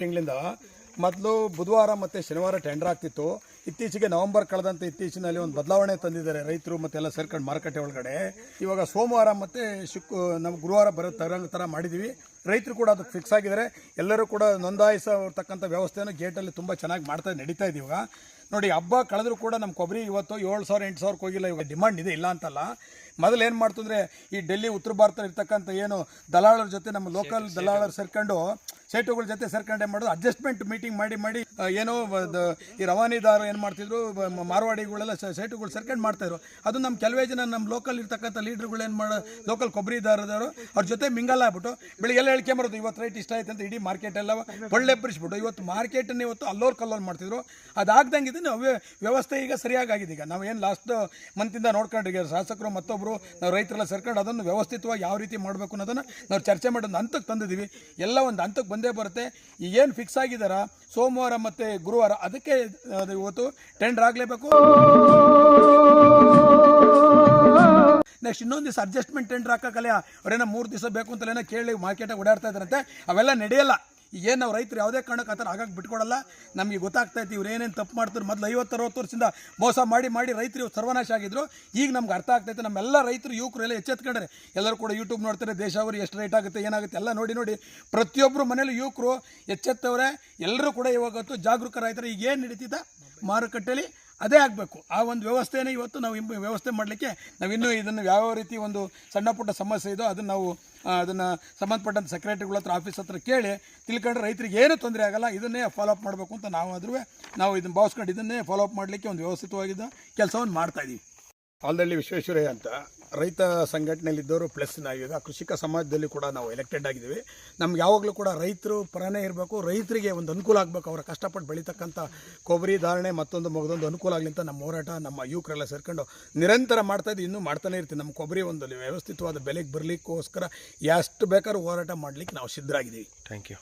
ತಿಂಗಳಿಂದ ಮೊದಲು ಬುಧವಾರ ಮತ್ತು ಶನಿವಾರ ಟೆಂಡರ್ ಆಗ್ತಿತ್ತು. ಇತ್ತೀಚೆಗೆ ನವಂಬರ್ ಕಳೆದಂತೆ ಇತ್ತೀಚಿನಲ್ಲಿ ಒಂದು ಬದಲಾವಣೆ ತಂದಿದ್ದಾರೆ ರೈತರು ಮತ್ತೆಲ್ಲ ಸೇರ್ಕೊಂಡು ಮಾರುಕಟ್ಟೆ ಒಳಗಡೆ. ಇವಾಗ ಸೋಮವಾರ ಮತ್ತು ಶುಕ್ ನಮ್ಮ ಗುರುವಾರ ಬರೋ ತರಂಗ ಥರ ಮಾಡಿದ್ದೀವಿ ರೈತರು ಕೂಡ ಅದಕ್ಕೆ ಫಿಕ್ಸ್ ಆಗಿದ್ದಾರೆ. ಎಲ್ಲರೂ ಕೂಡ ನೋಂದಾಯಿಸತಕ್ಕಂಥ ವ್ಯವಸ್ಥೆಯನ್ನು ಗೇಟಲ್ಲಿ ತುಂಬ ಚೆನ್ನಾಗಿ ಮಾಡ್ತಾ ನಡೀತಾ ಇದೆ ಇವಾಗ. ನೋಡಿ ಹಬ್ಬ ಕಳೆದ್ರು ಕೂಡ ನಮ್ಮ ಕೊಬ್ಬರಿ ಇವತ್ತು ಏಳು ಸಾವಿರ ಎಂಟು ಸಾವಿರಕ್ಕೆ ಹೋಗಿಲ್ಲ. ಇವಾಗ ಡಿಮಾಂಡ್ ಇದೆ ಇಲ್ಲ ಅಂತಲ್ಲ. ಮೊದಲು ಏನು ಮಾಡ್ತಂದ್ರೆ ಈ ಡೆಲ್ಲಿ ಉತ್ತರ ಭಾರತ ಇರ್ತಕ್ಕಂಥ ಏನು ದಲ್ಲಾಳರ ಜೊತೆ ನಮ್ಮ ಲೋಕಲ್ ದಲಾಳರು ಸೇರ್ಕೊಂಡು ಸೇಟುಗಳ ಜೊತೆ ಸರ್ಕಂಡೆ ಮಾಡೋದು ಅಡ್ಜಸ್ಟ್ಮೆಂಟ್ ಮೀಟಿಂಗ್ ಮಾಡಿ ಮಾಡಿ ಏನೋ ಈ ರವಾನಿದಾರ ಏನು ಮಾಡ್ತಿದ್ರು ಮಾರ್ವಾಡಿಗಳೆಲ್ಲ ಸೈಟುಗಳು ಸರ್ಕಂಡ್ ಮಾಡ್ತಾಯಿದ್ರು ಅದು ನಮ್ಮ ಕೆಲವೇ ಜನ ನಮ್ಮ ಲೋಕಲ್ ಇರ್ತಕ್ಕಂಥ ಲೀಡ್ರುಗಳು ಏನು ಮಾಡೋ ಲೋಕಲ್ ಕೊಬ್ಬರಿದಾರದವರು, ಅವ್ರ ಜೊತೆ ಮಿಂಗಲ್ ಆಗ್ಬಿಟ್ಟು, ಬೆಳಿಗ್ಗೆಲ್ಲ ಹೇಳ್ಕೊಂಬರೋದು ಇವತ್ತು ರೈಟ್ ಇಷ್ಟ ಆಯ್ತು ಅಂತ ಇಡೀ ಮಾರ್ಕೆಟ್ ಎಲ್ಲ ಒಳ್ಳೆ ಎಬ್ಬರಿಸ್ಬಿಟ್ಟು ಇವತ್ತು ಮಾರ್ಕೆಟನ್ನು ಇವತ್ತು ಅಲ್ಲೋರ್ ಕಲ್ಲೋರ್ ಮಾಡ್ತಿದ್ರು. ಅದಾಗ್ದಂಗೆ ಇದು ನಾವು ವ್ಯವಸ್ಥೆ ಈಗ ಸರಿಯಾಗಿ ಆಗಿದೆ ಈಗ ನಾವು ಏನು ಲಾಸ್ಟ್ ಮಂತಿಂದ ಈಗ ಶಾಸಕರು ಮತ್ತೊಬ್ಬರು ನಾವು ರೈತರೆಲ್ಲ ಸರ್ಕೊಂಡು ಅದನ್ನು ವ್ಯವಸ್ಥಿತವಾಗಿ ಯಾವ ರೀತಿ ಮಾಡಬೇಕು ಅನ್ನೋದನ್ನು ನಾವು ಚರ್ಚೆ ಮಾಡೋದು ಹಂತಕ್ಕೆ ತಂದಿದ್ದೀವಿ ಎಲ್ಲ ಒಂದು ಹಂತಕ್ಕೆ ಬಂದೇ ಬರುತ್ತೆ. ಏನು ಫಿಕ್ಸ್ ಆಗಿದಾರ? ಸೋಮವಾರ ಮತ್ತೆ ಗುರುವಾರ ಅದಕ್ಕೆ ಇವತ್ತು ಟೆಂಡರ್ ಆಗಲೇಬೇಕು. ನೆಕ್ಸ್ಟ್ ಇನ್ನೊಂದು ದಿವಸ ಅಡ್ಜಸ್ಟ್ಮೆಂಟ್ ಟೆಂಡರ್ ಹಾಕಕ್ಕಲ್ಲ ಅವ್ರೇನೋ ಮೂರು ದಿವಸ ಬೇಕು ಅಂತಲೇನೋ ಕೇಳಿ ಮಾರ್ಕೆಟ್ ಓಡಾಡ್ತಾ ಇದ್ದಾರಂತೆ. ಅವೆಲ್ಲ ನಡೆಯಲ್ಲ. ಏನು ನಾವು ರೈತರು ಯಾವುದೇ ಕಾರಣಕ್ಕೆ ಆ ಥರ ಆಗಕ್ಕೆ ಬಿಟ್ಕೊಡಲ್ಲ. ನಮಗೆ ಗೊತ್ತಾಗ್ತೈತಿ ಇವ್ರು ಏನೇನು ತಪ್ಪು ಮಾಡ್ತಾರೆ ಮೊದಲು ಐವತ್ತು ಅರವತ್ತು ವರ್ಷದಿಂದ ಮೋಸ ಮಾಡಿ ಮಾಡಿ ರೈತರು ಸರ್ವನಾಶ ಆಗಿದ್ರು. ಈಗ ನಮ್ಗೆ ಅರ್ಥ ಆಗ್ತೈತೆ ನಮ್ಮೆಲ್ಲ ರೈತರು ಯುವಕರು ಎಲ್ಲ ಎಚ್ಚೆತ್ಕೊಂಡ್ರೆ. ಎಲ್ಲರೂ ಕೂಡ ಯೂಟ್ಯೂಬ್ ನೋಡ್ತಾರೆ ದೇಶ ಅವರು ಎಷ್ಟು ರೇಟ್ ಆಗುತ್ತೆ, ಏನಾಗುತ್ತೆ, ಎಲ್ಲ ನೋಡಿ ನೋಡಿ. ಪ್ರತಿಯೊಬ್ಬರು ಮನೇಲಿ ಯುವಕರು ಎಚ್ಚೆತ್ತವ್ರೆ. ಎಲ್ಲರೂ ಕೂಡ ಇವಾಗತ್ತು ಜಾಗರೂಕರಾಯ್ತಾರೆ ಈಗ ಏನು ನಡೀತಿದ್ದ ಮಾರುಕಟ್ಟೆಯಲ್ಲಿ ಅದೇ ಆಗಬೇಕು. ಆ ಒಂದು ವ್ಯವಸ್ಥೆನೇ ಇವತ್ತು ನಾವು ಇಂಬ ವ್ಯವಸ್ಥೆ ಮಾಡಲಿಕ್ಕೆ ನಾವಿನ್ನೂ ಇದನ್ನು ಯಾವ ರೀತಿ ಒಂದು ಸಣ್ಣ ಪುಟ್ಟ ಸಮಸ್ಯೆ ಇದೋ ಅದನ್ನು ನಾವು ಅದನ್ನು ಸಂಬಂಧಪಟ್ಟಂಥ ಸೆಕ್ರೆಟರಿಗಳ ಹತ್ರ ಆಫೀಸ್ ಹತ್ರ ಕೇಳಿ ತಿಳ್ಕೊಂಡ್ರೆ ರೈತರಿಗೆ ಏನು ತೊಂದರೆ ಆಗಲ್ಲ, ಇದನ್ನೇ ಫಾಲೋ ಅಪ್ ಮಾಡಬೇಕು ಅಂತ ನಾವು ಆದ್ರೂ ನಾವು ಇದನ್ನು ಭಾವಿಸ್ಕೊಂಡು ಇದನ್ನೇ ಫಾಲೋ ಅಪ್ ಮಾಡಲಿಕ್ಕೆ ಒಂದು ವ್ಯವಸ್ಥಿತವಾಗಿದ್ದ ಕೆಲಸವನ್ನು ಮಾಡ್ತಾ ಇದ್ದೀವಿ ಆಲ್ದಳ್ಳಿ ವಿಶ್ವೇಶ್ವರಯ್ಯ ಅಂತ ರೈತ ಸಂಘಟನೆಯಲ್ಲಿದ್ದವರು ಪ್ಲಸ್ ನಾವೀಗ ಕೃಷಿಕ ಸಮಾಜದಲ್ಲಿ ಕೂಡ ನಾವು ಎಲೆಕ್ಟೆಡ್ ಆಗಿದ್ದೀವಿ. ನಮ್ಗೆ ಯಾವಾಗಲೂ ಕೂಡ ರೈತರು ಪರನೇ ಇರಬೇಕು, ರೈತರಿಗೆ ಒಂದು ಅನುಕೂಲ ಆಗಬೇಕು, ಅವರ ಕಷ್ಟಪಟ್ಟು ಬೆಳೀತಕ್ಕಂಥ ಕೊಬ್ಬರಿ ಧಾರಣೆ ಮತ್ತೊಂದು ಮಗದೊಂದು ಅನುಕೂಲ ಆಗಲಿ ಅಂತ ನಮ್ಮ ಹೋರಾಟ, ನಮ್ಮ ಯುವಕರೆಲ್ಲ ಸೇರ್ಕೊಂಡು ನಿರಂತರ ಮಾಡ್ತಾ ಇದ್ದು ಇನ್ನೂ ಮಾಡ್ತಾನೆ ಇರ್ತೀವಿ. ನಮ್ಮ ಕೊಬ್ಬರಿ ಒಂದು ವ್ಯವಸ್ಥಿತವಾದ ಬೆಲೆಗೆ ಬರಲಿಕ್ಕೋಸ್ಕರ ಎಷ್ಟು ಬೇಕಾದ್ರೂ ಹೋರಾಟ ಮಾಡಲಿಕ್ಕೆ ನಾವು ಸಿದ್ಧರಾಗಿದ್ದೀವಿ. Thank you